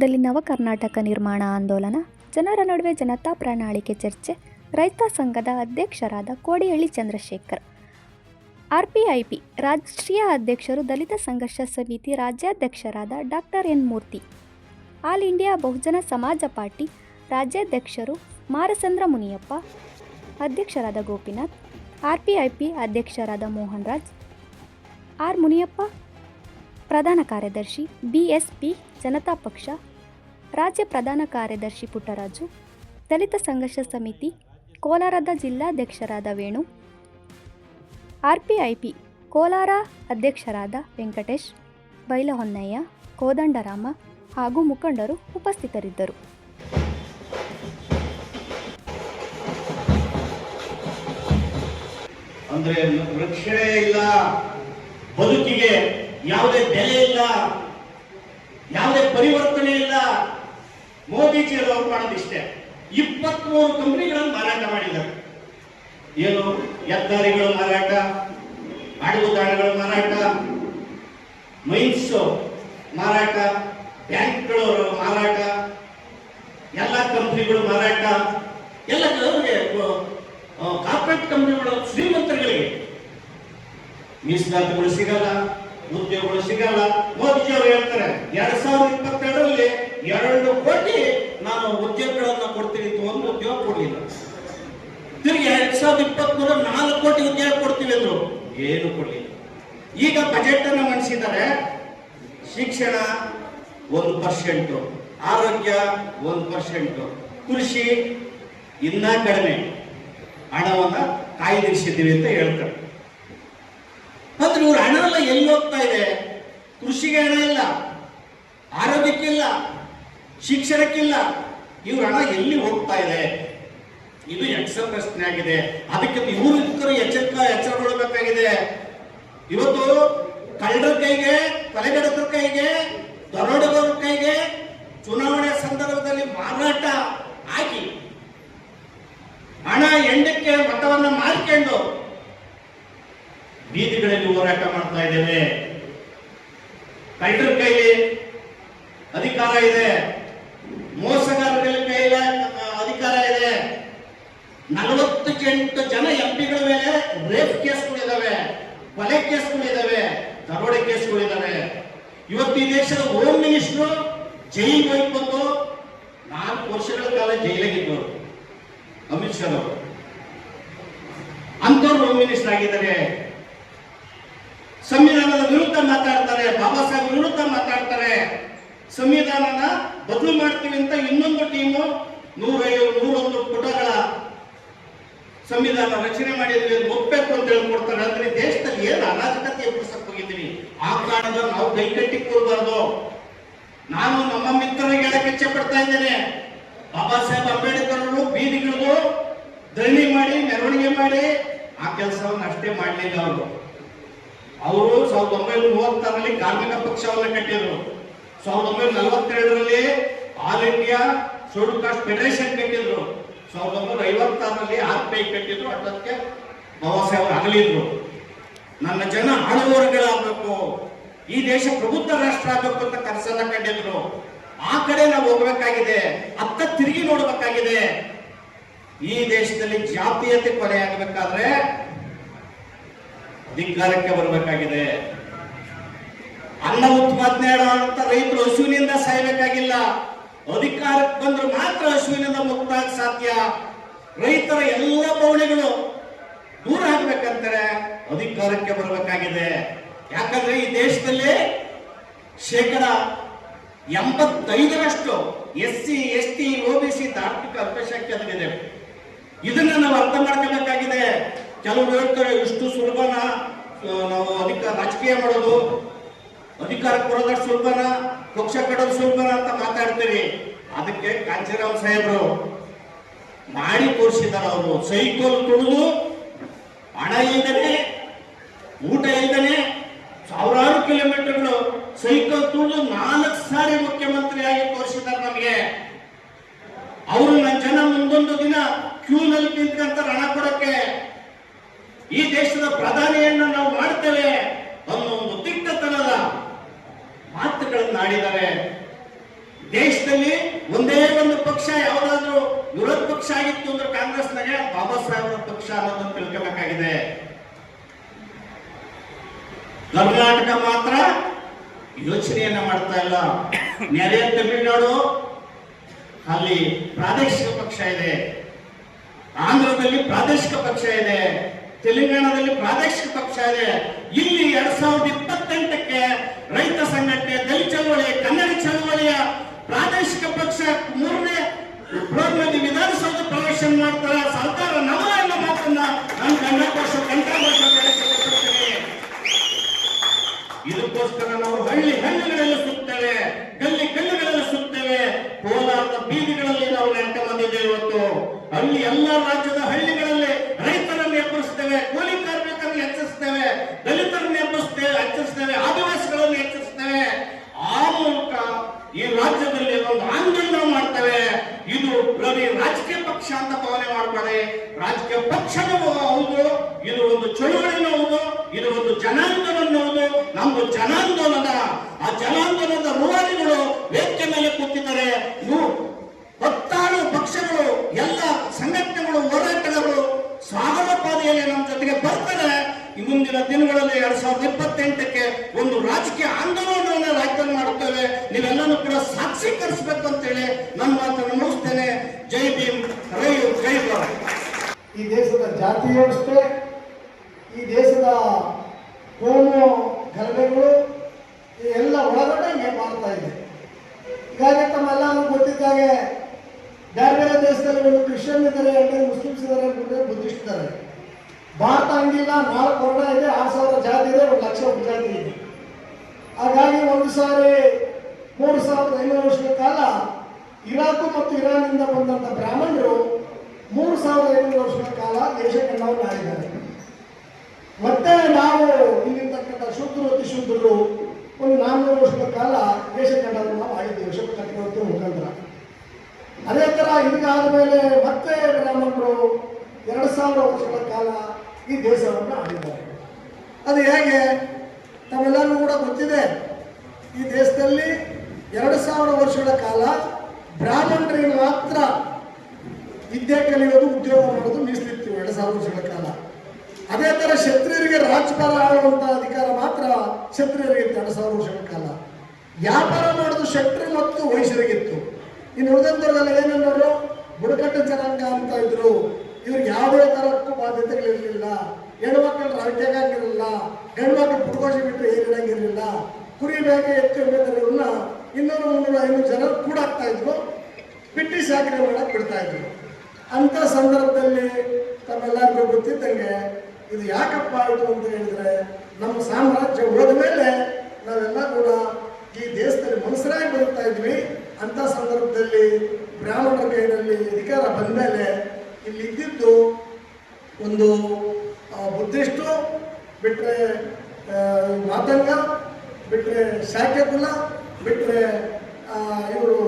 ಕರ್ನಾಟಕದಲ್ಲಿ ನವ ಕರ್ನಾಟಕ ನಿರ್ಮಾಣ ಆಂದೋಲನ, ಜನರ ನಡುವೆ ಜನತಾ ಪ್ರಣಾಳಿಕೆ ಚರ್ಚೆ, ರೈತ ಸಂಘದ ಅಧ್ಯಕ್ಷರಾದ ಕೋಡಿಹಳ್ಳಿ ಚಂದ್ರಶೇಖರ್. ಆರ್ಪಿಐಪಿ ರಾಷ್ಟ್ರೀಯ ಅಧ್ಯಕ್ಷರು ದಲಿತ ಸಂಘರ್ಷ Samiti ರಾಜ್ಯಾಧ್ಯಕ್ಷರಾದ doctor N Murthy. All India Bahujan Samaj party ರಾಜ್ಯಾಧ್ಯಕ್ಷರು ಮಾರಸಂದ್ರ ಮುನಿಯಪ್ಪ, ಅಧ್ಯಕ್ಷರಾದ ಗೋಪಿನಾಥ್, ಆರ್ಪಿಐಪಿ ಅಧ್ಯಕ್ಷರಾದ ಮೋಹನ್ ರಾಜ್ ಆರ್ ಮುನಿಯಪ್ಪ, ಪ್ರಧಾನ ಕಾರ್ಯದರ್ಶಿ ಬಿಎಸ್ಪಿ ಜನತಾ ಪಕ್ಷ ರಾಜ್ಯ ಪ್ರಧಾನ ಕಾರ್ಯದರ್ಶಿ ಪುಟ್ಟರಾಜು, ದಲಿತ ಸಂಘರ್ಷ ಸಮಿತಿ ಕೋಲಾರದ ಜಿಲ್ಲಾಧ್ಯಕ್ಷರಾದ ವೇಣು, ಆರ್ಪಿಐಪಿ ಕೋಲಾರ ಅಧ್ಯಕ್ಷರಾದ ವೆಂಕಟೇಶ್, ಬೈಲಹೊನ್ನಯ್ಯ, ಕೋದಂಡರಾಮ ಹಾಗೂ ಮುಖಂಡರು ಉಪಸ್ಥಿತರಿದ್ದರು. ಅಂದ್ರೆ ರಕ್ಷಣೆ ಇಲ್ಲ, ಬದುಕಿಗೆ ಯಾವುದೇ ಬೆಲೆ ಇಲ್ಲ, ಯಾವುದೇ ಪರಿವರ್ತನೆ ಇಲ್ಲ ಮೋದಿಜಿ ಅವರು ಮಾಡೋದಿಷ್ಟೇ ಇಪ್ಪತ್ಮೂರು ಕಂಪನಿಗಳನ್ನು ಮಾರಾಟ ಮಾಡಿದ್ದಾರೆ. ಏನು ಹೆದ್ದಾರಿಗಳ ಮಾರಾಟ ಅಡಗುದಾಣಗಳ ಮಾರಾಟ, ಮೈನ್ಸ್ ಮಾರಾಟ, ಬ್ಯಾಂಕ್ಗಳು ಮಾರಾಟ, ಎಲ್ಲ ಕಂಪ್ನಿಗಳು ಮಾರಾಟ, ಎಲ್ಲ ಕಾರ್ಪೊರೇಟ್ ಕಂಪ್ನಿಗಳು ಶ್ರೀಮಂತರುಗಳಿಗೆ ಮೀಸಲಾತಿಗಳು ಸಿಗಲ್ಲ, ಉದ್ಯೋಗಗಳು ಸಿಗಲ್ಲ. ಮೋದಿಜಿ ಅವರು ಹೇಳ್ತಾರೆ, ಎರಡ್ ಸಾವಿರದ ಇಪ್ಪತ್ತೆರಡರಲ್ಲಿ ಎರಡು ಕೋಟಿ ನಾನು ಉದ್ಯೋಗಗಳನ್ನ ಕೊಡ್ತೀನಿ ಒಂದು ಉದ್ಯೋಗ ಕೊಡಲಿಲ್ಲ. ತಿರುಗಿ ಎರಡ್ ಸಾವಿರದ ಇಪ್ಪತ್ಮೂರ ನಾಲ್ಕು ಕೋಟಿ ಉದ್ಯೋಗ ಕೊಡ್ತೀವಿ ಅಂದ್ರು. ಏನು ಕೊಡಲಿಲ್ಲ. ಈಗ ಬಜೆಟ್ ಅನ್ನು ಮಂಡಿಸಿದ್ದಾರೆ. ಶಿಕ್ಷಣ ಒಂದು ಪರ್ಸೆಂಟ್ ಆರೋಗ್ಯ ಒಂದು ಪರ್ಸೆಂಟ್ ಕೃಷಿ ಇನ್ನ ಕಡಿಮೆ. ಹಣವನ್ನ ಕಾಯ್ದಿರಿಸಿದ್ದೀವಿ ಅಂತ ಹೇಳ್ತಾರೆ. ಅಂದ್ರೆ ಇವ್ರ ಹಣ ಎಲ್ಲಿ ಹೋಗ್ತಾ ಇದೆ? ಕೃಷಿಗೆ ಹಣ ಇಲ್ಲ. ಆರೋಗ್ಯಕ್ಕಿಲ್ಲ ಶಿಕ್ಷಣಕ್ಕಿಲ್ಲ. ಇವ್ರ ಹಣ ಎಲ್ಲಿ ಹೋಗ್ತಾ ಇದೆ? ಇದು ಎಕ್ಸಲ್ ಪ್ರಶ್ನೆ ಆಗಿದೆ. ಅದಕ್ಕೆ ಇವರು ಎಚ್ಚರಿಕ ಎಚ್ಚರಗೊಳ್ಳಬೇಕಾಗಿದೆ ಇವತ್ತು ಕಳ್ಳರ ಕೈಗೆ ತಲೆಗಡತರ ಕೈಗೆ ದರೋಡೆಗೋರ ಕೈಗೆ ಚುನಾವಣೆ ಸಂದರ್ಭದಲ್ಲಿ ಮಾರಾಟ ಆಗಿ ಹಣ ಎಂಡಕ್ಕೆ ಮತವನ್ನ ಮಾರಿಕೊಂಡು ಬೀದಿಗಳಲ್ಲಿ ಹೋರಾಟ ಮಾಡ್ತಾ ಇದ್ದೇವೆ. ಕೈಲಿ ಅಧಿಕಾರ ಇದೆ. ಮೋಸಗಾರರ ಮೇಲೆ ಅಧಿಕಾರ ಇದೆ. ನಲವತ್ತು ಎಂಟು ಜನ ಎಂಪಿಗಳ ಮೇಲೆ ರೇಪ್ ಕೇಸ್ಗಳಿದಾವೆ, ಕೊಲೆ ಕೇಸ್ಗಳಿದಾವೆ, ದರೋಡೆ ಕೇಸ್ಗಳಿದಾವೆ. ಇವತ್ತು ಈ ದೇಶದ ಹೋಮ್ ಮಿನಿಸ್ಟರ್ ಜೈಲಿಗೆ ಹೋಗಿ ಬಂದು ನಾಲ್ಕು ವರ್ಷಗಳ ಕಾಲ ಜೈಲಾಗಿದ್ದವರು ಅಮಿತ್ ಶಾ ಅವರು. ಅಂತವ್ರು ಹೋಮ್ ಮಿನಿಸ್ಟರ್ ಆಗಿದ್ದಾರೆ. ಸಂವಿಧಾನದ ವಿರುದ್ಧ ಮಾತಾಡ್ತಾರೆ, ಬಾಬಾ ಸಾಹೇಬ್ ವಿರುದ್ಧ ಮಾತಾಡ್ತಾರೆ. ಸಂವಿಧಾನನ ಬದಲು ಮಾಡ್ತೀವಿ ಅಂತ ಇನ್ನೊಂದು ಟೀಮು ನೂರೈದು, ನೂರೊಂದು ಪುಟಗಳ ಸಂವಿಧಾನ ರಚನೆ ಮಾಡಿದ್ವಿ ಅಂತ ಒಪ್ಪಬೇಕು ಅಂತ ಹೇಳ್ಕೊಡ್ತಾರೆ. ಅಂದ್ರೆ ದೇಶದಲ್ಲಿ ಏನು ಅರಾಜಕತೆ ಎಬ್ಬಿಸಕ್ ಹೋಗಿದ್ದೀನಿ? ಆ ಕಾರಣದ ನಾವು ಕೈಕಟ್ಟಿ ಕೂರಬಾರ್ದು. ನಾನು ನಮ್ಮ ಮಿತ್ರರಿಗೆ ಹೇಳಕ್ಕೆ ಇಚ್ಛೆ ಪಡ್ತಾ ಇದ್ದೇನೆ. ಬಾಬಾ ಸಾಹೇಬ್ ಅಂಬೇಡ್ಕರ್ ಅವರು ಬೀದಿಗಿಳಿದು ಧರಣಿ ಮಾಡಿ, ಮೆರವಣಿಗೆ ಮಾಡಿ, ಆ ಕೆಲಸವನ್ನು ಅಷ್ಟೇ ಮಾಡಲಿಲ್ಲ ಅವರು. ಅವರು ಸಾವಿರದ ಒಂಬೈನೂರ ಮೂವತ್ತಾರರಲ್ಲಿ ಕಾರ್ಮಿಕ ಪಕ್ಷವನ್ನು ಕಟ್ಟಿದ್ರು. ಸಾವಿರದ ಒಂಬೈನೂರ ನಲವತ್ತೆರಡರಲ್ಲಿ all India schedule caste federation ಕಟ್ಟಿದ್ರು. ಸಾವಿರದ ಒಂಬೈನೂರ ಐವತ್ತಾರರಲ್ಲಿ ಆರ್ ಪಿ ಐ ಕಟ್ಟಿದ್ರು ಅದಕ್ಕೆ ಬಾಬಾ ಸಾಹೇಬ್ ಅಗಲಿದ್ರು ನನ್ನ ಜನ ಆಳುವವರುಗಳಾಗಬೇಕು. ಈ ದೇಶ ಪ್ರಬುದ್ಧ ರಾಷ್ಟ್ರ ಆಗಬೇಕು ಅಂತ ಕನಸನ್ನ ಕಂಡಿದ್ರು. ಆ ಕಡೆ ನಾವು ಹೋಗ್ಬೇಕಾಗಿದೆ. ಅತ್ತ ತಿರುಗಿ ನೋಡಬೇಕಾಗಿದೆ. ಈ ದೇಶದಲ್ಲಿ ಜಾತೀಯತೆ ಕೊನೆ ಆಗಬೇಕಾದ್ರೆ ಅಧಿಕಾರಕ್ಕೆ ಬರಬೇಕಾಗಿದೆ. ಅನ್ನ ಅಂತ ರೈತರು ಹಸುವಿನಿಂದ ಸಾಯ್ಬೇಕಾಗಿಲ್ಲ. ಅಧಿಕಾರಕ್ಕೆ ಬಂದ್ರೆ ಮಾತ್ರ ಹಸುವಿನಿಂದ ಮುಕ್ತ ಆಗ್ ಸಾಧ್ಯ. ರೈತರ ಎಲ್ಲ ಬವಣೆಗಳು ದೂರ ಆಗ್ಬೇಕಂತಾರೆ, ಅಧಿಕಾರಕ್ಕೆ ಬರಬೇಕಾಗಿದೆ. ಯಾಕಂದ್ರೆ ಈ ದೇಶದಲ್ಲಿ ಶೇಕಡ ಎಂಬತ್ತೈದರಷ್ಟು S C, S T O B C ಧಾರ್ಮಿಕ ಅಲ್ಪಸಂಖ್ಯಾತರಿದೆ ಇದನ್ನ ನಾವು ಅರ್ಥ ಮಾಡ್ಕೋಬೇಕಾಗಿದೆ. ಕೆಲವರು ಹೇಳ್ತಾರೆ, ಇಷ್ಟು ಸುಲಭನ ನಾವು ಅಧಿಕ ರಾಜಕೀಯ ಮಾಡೋದು. ಅಧಿಕಾರ ಕೊಡೋದಷ್ಟು ಸುಲಭನ? ಪಕ್ಷ ಕಟ್ಟೋದು ಸುಲಭನ ಅಂತ ಮಾತಾಡ್ತೀರಿ ಅದಕ್ಕೆ ಕಾಂಚೀರಾಮ್ ಸಾಹೇಬರು, ಮಾಡಿ ತೋರಿಸಿದ್ದಾರೆ ಅವರು. ಸೈಕಲ್ ತುಳಿದು, ಹಣ ಇಲ್ಲದೆ ಊಟ ಇಲ್ಲದೆ ಸಾವಿರಾರು ಕಿಲೋಮೀಟರ್ಗಳು ಸೈಕಲ್ ತುಳಿದು ನಾಲ್ಕು ಸಾರಿ ಮುಖ್ಯಮಂತ್ರಿಯಾಗಿ ತೋರಿಸಿದ್ದಾರೆ ನಮಗೆ. ಅವರು ನನ್ನ ಜನ ಮುಂದೊಂದು ದಿನ ಕ್ಯೂನಲ್ಲಿ ನಿಂತ್ಕಂತಾರೆ ಹಣ ಕೊಡಕ್ಕೆ. ಈ ದೇಶದ ಪ್ರಧಾನಿಯನ್ನ ನಾವು ಮಾಡ್ತೇವೆ ಅನ್ನೋ ಒಂದು ದಿಟ್ಟತನದ ಮಾತುಗಳನ್ನು ಆಡಿದ್ದಾರೆ ದೇಶ ಪಕ್ಷ ಯಾವ್ದಾದ್ರು ವಿರೋಧ ಪಕ್ಷ ಆಗಿತ್ತು ಅಂದ್ರೆ ಕಾಂಗ್ರೆಸ್ನಾಗೆ ಬಾಬಾ ಸಾಹೇಬರ ಪಕ್ಷ ಅನ್ನೋದನ್ನ ತಿಳ್ಕೋಬೇಕಾಗಿದೆ. ಕರ್ನಾಟಕ ಮಾತ್ರ ಯೋಚನೆಯನ್ನ ಮಾಡ್ತಾ ಇಲ್ಲ. ನೆರೆಯ ತಮಿಳುನಾಡು ಅಲ್ಲಿ ಪ್ರಾದೇಶಿಕ ಪಕ್ಷ ಇದೆ. ಆಂಧ್ರದಲ್ಲಿ ಪ್ರಾದೇಶಿಕ ಪಕ್ಷ ಇದೆ. ತೆಲಂಗಾಣದಲ್ಲಿ ಪ್ರಾದೇಶಿಕ ಪಕ್ಷ ಇದೆ. ಇಲ್ಲಿ ಎರಡ್ ಸಾವಿರದ ಇಪ್ಪತ್ತೆಂಟಕ್ಕೆ ರೈತ ಸಂಘಟನೆ ದಲಿತ ಚಳವಳಿ, ಕನ್ನಡ ಚಳವಳಿಯ ಪ್ರಾದೇಶಿಕ ಪಕ್ಷ ಮೂರನೇ ಫ್ಲೋರ್ನಲ್ಲಿ ವಿಧಾನಸೌಧ ಮಾಡ್ತಾರ, ಸರ್ಕಾರ ನಮ್ಮ ಎನ್ನುವ ಮಾತನ್ನ ನಾನು ಕನ್ನಡಕೋಶ ಕಂಠಕೋಶ ಬೆಳೆಸಿಕೊಟ್ಟಿದ್ದೇನೆ ಇದಕ್ಕೋಸ್ಕರ ನಾವು ಹಳ್ಳಿ ಹಳ್ಳಿಗಳಲ್ಲಿ ಸುತ್ತೇವೆ, ಗಲ್ಲಿ ಗಲ್ಲಿಗಳಲ್ಲಿ ಸುತ್ತೇವೆ. ಕೋಲಾರದ ಬೀದಿಗಳಲ್ಲಿ ನಾವು ನಾಟಕ ಬಂದಿದ್ದೇವೆ ಇವತ್ತು. ಅಲ್ಲಿ ಎಲ್ಲ ರಾಜ್ಯದ ಹಳ್ಳಿಗಳಲ್ಲಿ ರೈತರನ್ನು ಎಬ್ಬರಿಸ್ತೇವೆ, ಕೂಲಿ ಕಾರ್ಮಿಕರನ್ನು ಎಚ್ಚರಿಸ್ತೇವೆ, ದಲಿತರನ್ನು ಎಬ್ಬರಿಸ್ತೇವೆ, ಎಚ್ಚರಿಸ್ತೇವೆ. ಆದಿವಾಸಿಗಳನ್ನು ಎಚ್ಚರಿಸ್ತೇವೆ ಆ ಮೂಲಕ ಈ ರಾಜ್ಯದಲ್ಲಿ ಒಂದು ಆಂದೋಲನ ಮಾಡ್ತೇವೆ ಇದು ಬರೀ ರಾಜಕೀಯ ಪಕ್ಷ ಅಂತ ಭಾವನೆ ಮಾಡಬೇಡಿ ರಾಜಕೀಯ ಪಕ್ಷನೂ ಹೌದು ಇದು ಒಂದು ಚಳುವಳಿನೂ ಹೌದು ಇದು ಒಂದು ಜನಾಂದೋಲನ ಹೌದು ನಮ್ದು ಜನಾಂದೋಲನ ಆ ಜನಾಂದೋಲನದ ರೂವಾರಿಗಳು ವೇದಿಕೆ ಮೇಲೆ ಕೂತಿದ್ದಾರೆ ಇವು ಹತ್ತಾರು ಪಕ್ಷಗಳು ಎಲ್ಲ ಸಂಘಟನೆಗಳು ಹೋರಾಟಗಾರರು ಸ್ವಾಗತ ಪಾದೆಯಲ್ಲಿ ನಮ್ಮ ಜೊತೆಗೆ ಬರ್ತಾರೆ ಈ ಮುಂದಿನ ದಿನಗಳಲ್ಲಿ ಎರಡ್ ಸಾವಿರದ ಇಪ್ಪತ್ತೆಂಟಕ್ಕೆ ಒಂದು ರಾಜಕೀಯ ಆಂದೋಲನವನ್ನು ರಾಜ್ಯದಲ್ಲಿ ಮಾಡುತ್ತೇವೆ ನೀವೆಲ್ಲನೂ ಕೂಡ ಸಾಕ್ಷೀಕರಿಸಬೇಕು ಅಂತೇಳಿ ನನ್ನ ಮಾತನ್ನು ಮುಗಿಸ್ತೇನೆ ಜೈ ಭೀಮ್ ರೈ ಜೈ ಭಾರತ್ ಈ ದೇಶದ ಜಾತಿ ವ್ಯವಸ್ಥೆ ಈ ದೇಶದ ಕೋಮು ಗಲಭೆಗಳು ಎಲ್ಲ ಒಳಗಡೆ ಮಾಡ್ತಾ ಇದೆ. ಹೀಗಾಗಿ ತಮ್ಮೆಲ್ಲರೂ ಗೊತ್ತಿದ್ದಾಗೆ ಬೇರೆ ಬೇರೆ ದೇಶದಲ್ಲಿ ಒಂದು ಕ್ರಿಶ್ಚಿಯನ್ ಇದ್ದಾರೆ ಎರಡು ಮುಸ್ಲಿಮ್ಸ್ ಇದ್ದಾರೆ ಬುದ್ಧಿಸ್ಟ್ ಇದ್ದಾರೆ. ಭಾರತ ಹಂಗಿಲ್ಲ, ನಾಲ್ಕು ವರ್ಣ ಇದೆ, ಆರು ಸಾವಿರ ಜಾತಿ ಇದೆ, ಒಂದು ಲಕ್ಷ ಜಾತಿ ಇದೆ. ಹಾಗಾಗಿ ಒಂದು ಸಾರಿ, ಮೂರು ಸಾವಿರದ ಐನೂರು ವರ್ಷದ ಕಾಲ ಇರಾಕು ಮತ್ತು ಇರಾನ್ನಿಂದ ಬಂದಂತ ಬ್ರಾಹ್ಮಣರು ವರ್ಷದ ವರ್ಷಗಳ ಕಾಲ ದೇಶ ಕಂಡವನ್ನು ಆಳಿದ್ದಾರೆ ಮತ್ತೆ ನಾವು ಇಲ್ಲಿರ್ತಕ್ಕಂಥ ಶೂದ್ರರು ಅತಿ ಶೂದ್ರರು ಒಂದು ನಾನ್ನೂರು ವರ್ಷಗಳ ಕಾಲ ದೇಶ ಕಂಡವರು ನಾವು ಆಗಿದ್ದೇವೆ ಶುಭ ಚಕ್ರವರ್ತಿ ಮುಖಾಂತರ. ಅದೇ ತರ ಇದಾದ ಮೇಲೆ ಮತ್ತೆ ಬ್ರಾಹ್ಮಣರು ಎರಡು ಸಾವಿರ ವರ್ಷಗಳ ಕಾಲ ಈ ದೇಶವನ್ನು ಆಳಿದ್ದಾರೆ. ಅದು ಹೇಗೆ? ತಮ್ಮೆಲ್ಲರೂ ಕೂಡ ಗೊತ್ತಿದೆ. ಈ ದೇಶದಲ್ಲಿ ಎರಡು ಸಾವಿರ ವರ್ಷಗಳ ಕಾಲ ಬ್ರಾಹ್ಮಣರಿಗೆ ಮಾತ್ರ ವಿದ್ಯೆ ಕಲಿಯೋದು, ಉದ್ಯೋಗ ಮಾಡೋದು ಮೀಸಲಿತ್ತು ಎರಡು ಸಾವಿರ ವರ್ಷಗಳ ಕಾಲ. ಅದೇ ತರ ಕ್ಷತ್ರಿಯರಿಗೆ ರಾಜ್ಯಪಾಲ ಆಗುವಂಥ ಅಧಿಕಾರ ಮಾತ್ರ ಕ್ಷತ್ರಿಯರಿಗೆ ಎರಡು ಸಾವಿರ ವರ್ಷಗಳ ಕಾಲ. ವ್ಯಾಪಾರ ಮಾಡೋದು ಶೆಟ್ರು ಮತ್ತು ವೈಶ್ಯರಿಗಿತ್ತು. ಇನ್ನು ಉಳಿದಂತರದಲ್ಲಿ ಏನನ್ನೋರು? ಬುಡಕಟ್ಟು ಜನಾಂಗ ಅಂತ ಇದ್ರು. ಇವ್ರಿಗೆ ಯಾವುದೇ ತರಕ್ಕೂ ಬಾಧ್ಯತೆಗಳಿರಲಿಲ್ಲ. ಹೆಣ್ಮಕ್ಳು ರಾಜ್ಯಗಾಗಿರಲಿಲ್ಲ ಹೆಣ್ಮಕ್ಳು ಪುಟ್ಕೋಶಿ ಬಿಟ್ಟು ಏನಿರಂಗಿರಲಿಲ್ಲ ಕುರಿ ಬೇಗ ಎತ್ತು ಎಂಬುದನ್ನ ಇನ್ನೂರು ಮುನ್ನೂರು ಐನೂರು ಜನರು ಕೂಡಾಗ್ತಾ ಇದ್ರು. ಬ್ರಿಟಿಷ್ ಆಕ್ರೆ ಮಾಡಕ್ ಬಿಡ್ತಾ ಇದ್ರು. ಅಂತ ಸಂದರ್ಭದಲ್ಲಿ ತಮ್ಮೆಲ್ಲರಿಗೂ ಗೊತ್ತಿದ್ದಂಗೆ ಇದು ಯಾಕಪ್ಪ ಆಯಿತು ಅಂತ ಹೇಳಿದ್ರೆ ನಮ್ಮ ಸಾಮ್ರಾಜ್ಯ ಹೋದ ಮೇಲೆ ನಾವೆಲ್ಲ ಕೂಡ ಈ ದೇಶದಲ್ಲಿ ಮನುಷ್ಯರಾಗಿ ಬರುತ್ತಾ ಇದ್ವಿ ಅಂತ ಸಂದರ್ಭದಲ್ಲಿ ಬ್ರಾಹ್ಮಣರ ಕೈಯಲ್ಲಿ ಅಧಿಕಾರ ಬಂದ ಮೇಲೆ ಇಲ್ಲಿ ಇದ್ದಿದ್ದು ಒಂದು ಬುದ್ಧಿಸ್ಟು ಬಿಟ್ಟರೆ ಮಾತಂಗ ಬಿಟ್ಟರೆ ಶಾಕ್ಯಕುಲ ಬಿಟ್ಟರೆ ಇವರು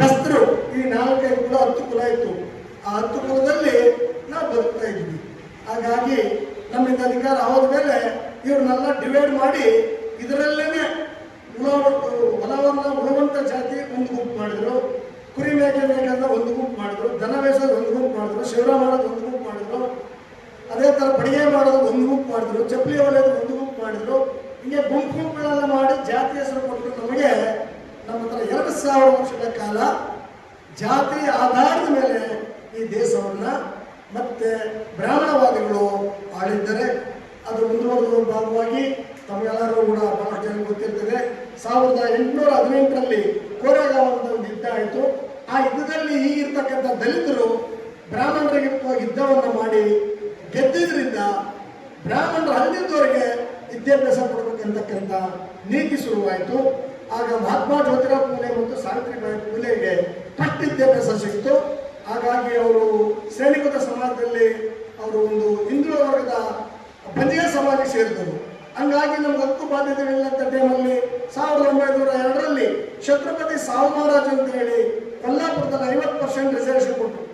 ಬೆಸ್ತರು ಈ ನಾಲ್ಕೈದು ಕುಲ ಹತ್ತು ಕುಲ ಇತ್ತು. ಆ ಹತ್ತು ಕುಲದಲ್ಲಿ ನಾವು ಬದುಕ್ತಾ ಇದ್ವಿ. ಹಾಗಾಗಿ ನಮ್ಮಿಂದ ಅಧಿಕಾರ ಆದ ಮೇಲೆ ಇವ್ರನ್ನೆಲ್ಲ ಡಿವೈಡ್ ಮಾಡಿ ಇದರಲ್ಲೇನೆ ಹೊಲವನ್ನ ಉಳುವಂತ ಜಾತಿ ಒಂದು ಗುಂಪು ಮಾಡಿದ್ರು. ಕುರಿ ಮೇಕೆ ಮೇಕಂತ ಒಂದು ಗುಂಪು ಮಾಡಿದ್ರು. ದನ ಬೇಸೋದು ಒಂದು ಗುಂಪು ಮಾಡಿದ್ರು. ಶಿವರ ಮಾಡೋದು ಒಂದು ಗುಂಪು ಮಾಡಿದ್ರು. ಅದೇ ಥರ ಬಡಿಗೆ ಮಾಡೋದು ಒಂದು ಗುಂಪು ಮಾಡಿದ್ರು. ಚಪ್ಪಲಿ ಹೊಲೆಯೋದು ಒಂದು ಗುಂಪು ಮಾಡಿದ್ರು. ಹಿಂಗೆ ಗುಂಪು ಗುಂಪುಗಳೆಲ್ಲ ಮಾಡಿ ಜಾತಿ ಹೆಸರು ಕೊಟ್ಟು ನಮಗೆ ನಮ್ಮ ಹತ್ರ ಎರಡು ಸಾವಿರ ವರ್ಷಗಳ ಕಾಲ ಜಾತಿ ಆಧಾರದ ಮೇಲೆ ಈ ದೇಶವನ್ನ ಮತ್ತೆ ಬ್ರಾಹ್ಮಣವಾದಿಗಳು ಆಳಿದ್ದಾರೆ. ಅದು ಮುಂದುವರೆದ ಭಾಗವಾಗಿ ತಮಗೆಲ್ಲರೂ ಕೂಡ ಬಹಳಷ್ಟು ಜನ ಗೊತ್ತಿರ್ತದೆ. ಸಾವಿರದ ಎಂಟುನೂರ ಹದಿನೆಂಟರಲ್ಲಿ ಕೋರೆಗಾಂವ್ ಒಂದು ಯುದ್ಧ ಆಯಿತು. ಆ ಯುದ್ಧದಲ್ಲಿ ಈಗಿರ್ತಕ್ಕಂಥ ದಲಿತರು ಬ್ರಾಹ್ಮಣರಿಗೆ ಯುದ್ಧವನ್ನು ಮಾಡಿ ಗೆದ್ದಿದ್ದರಿಂದ ಬ್ರಾಹ್ಮಣರು ಅಲ್ಲಿದ್ದವರಿಗೆ ವಿದ್ಯಾಭ್ಯಾಸ ಕೊಡಬೇಕಂತಕ್ಕಂಥ ನೀತಿ ಶುರುವಾಯಿತು. ಆಗ ಮಹಾತ್ಮ ಜ್ಯೋತಿರಾವ್ ಪೂಲೆ ಮತ್ತು ಸಾವಿತ್ರಿಬಾಯಿ ಪೂಲೆಗೆ ಪಟ್ಟ ವಿದ್ಯಾಭ್ಯಾಸ ಸಿಕ್ತು ಹಾಗಾಗಿ ಅವರು ಶ್ರೇಣಿಕೃತ ಸಮಾಜದಲ್ಲಿ ಅವರು ಒಂದು ಹಿಂದೂ ವರ್ಗದ ಬಂಜಿಯ ಸಮಾಜಕ್ಕೆ ಸೇರಿದರು ಹಂಗಾಗಿ ನಮ್ಗೆ ಹಕ್ಕು ಬಾಧ್ಯತೆಗಳಿಲ್ಲಂತ ಟೈಮಲ್ಲಿ ಸಾವಿರದ ಒಂಬೈನೂರ ಎರಡರಲ್ಲಿ ಛತ್ರಪತಿ ಸಾವು ಮಹಾರಾಜ್ ಅಂತ ಹೇಳಿ ಕೊಲ್ಲಾಪುರದಲ್ಲಿ ಐವತ್ತು ಪರ್ಸೆಂಟ್ ರಿಸರ್ವೇಷನ್ ಕೊಟ್ಟರು